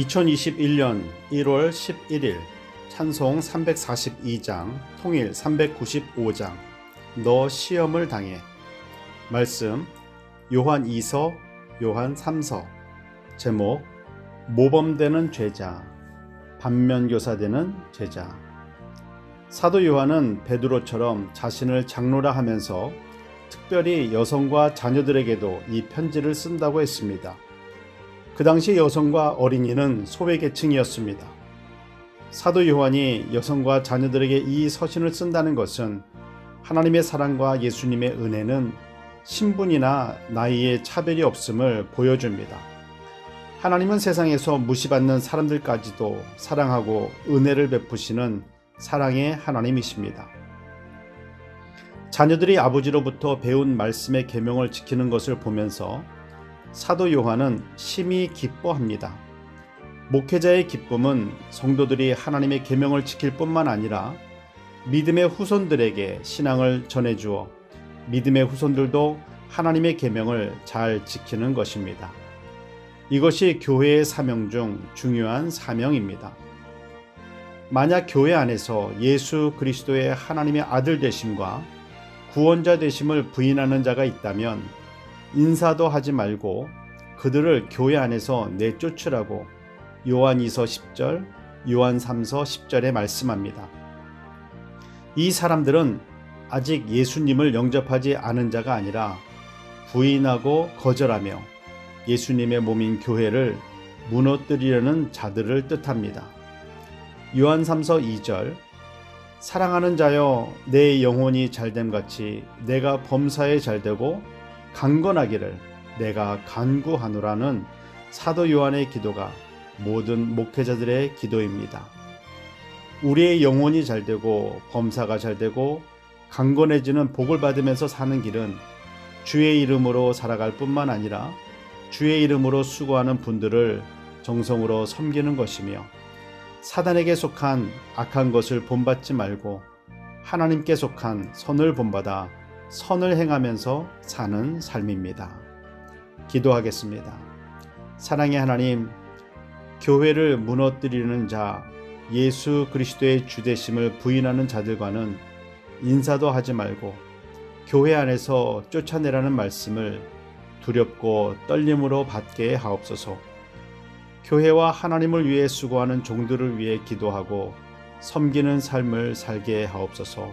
2021년 1월 11일 찬송 342장 통일 395장 너 시험을 당해. 말씀 요한 2서 요한 3서. 제목 모범되는 죄자 반면교사되는 제자. 사도 요한은 베드로처럼 자신을 장로라 하면서 특별히 여성과 자녀들에게도 이 편지를 쓴다고 했습니다. 그 당시 여성과 어린이는 소외계층이었습니다. 사도 요한이 여성과 자녀들에게 이 서신을 쓴다는 것은 하나님의 사랑과 예수님의 은혜는 신분이나 나이에 차별이 없음을 보여줍니다. 하나님은 세상에서 무시받는 사람들까지도 사랑하고 은혜를 베푸시는 사랑의 하나님이십니다. 자녀들이 아버지로부터 배운 말씀의 계명을 지키는 것을 보면서 사도 요한은 심히 기뻐합니다. 목회자의 기쁨은 성도들이 하나님의 계명을 지킬 뿐만 아니라 믿음의 후손들에게 신앙을 전해 주어 믿음의 후손들도 하나님의 계명을 잘 지키는 것입니다. 이것이 교회의 사명 중 중요한 사명입니다. 만약 교회 안에서 예수 그리스도의 하나님의 아들 되심과 구원자 되심을 부인하는 자가 있다면 인사도 하지 말고 그들을 교회 안에서 내쫓으라고 요한 2서 10절, 요한 3서 10절에 말씀합니다. 이 사람들은 아직 예수님을 영접하지 않은 자가 아니라 부인하고 거절하며 예수님의 몸인 교회를 무너뜨리려는 자들을 뜻합니다. 요한 3서 2절 사랑하는 자여 내 영혼이 잘됨 같이 내가 범사에 잘되고 강건하기를 내가 간구하노라는 사도 요한의 기도가 모든 목회자들의 기도입니다. 우리의 영혼이 잘 되고 범사가 잘 되고 강건해지는 복을 받으면서 사는 길은 주의 이름으로 살아갈 뿐만 아니라 주의 이름으로 수고하는 분들을 정성으로 섬기는 것이며 사단에게 속한 악한 것을 본받지 말고 하나님께 속한 선을 본받아 선을 행하면서 사는 삶입니다. 기도하겠습니다. 사랑의 하나님, 교회를 무너뜨리는 자, 예수 그리스도의 주되심을 부인하는 자들과는 인사도 하지 말고 교회 안에서 쫓아내라는 말씀을 두렵고 떨림으로 받게 하옵소서. 교회와 하나님을 위해 수고하는 종들을 위해 기도하고 섬기는 삶을 살게 하옵소서.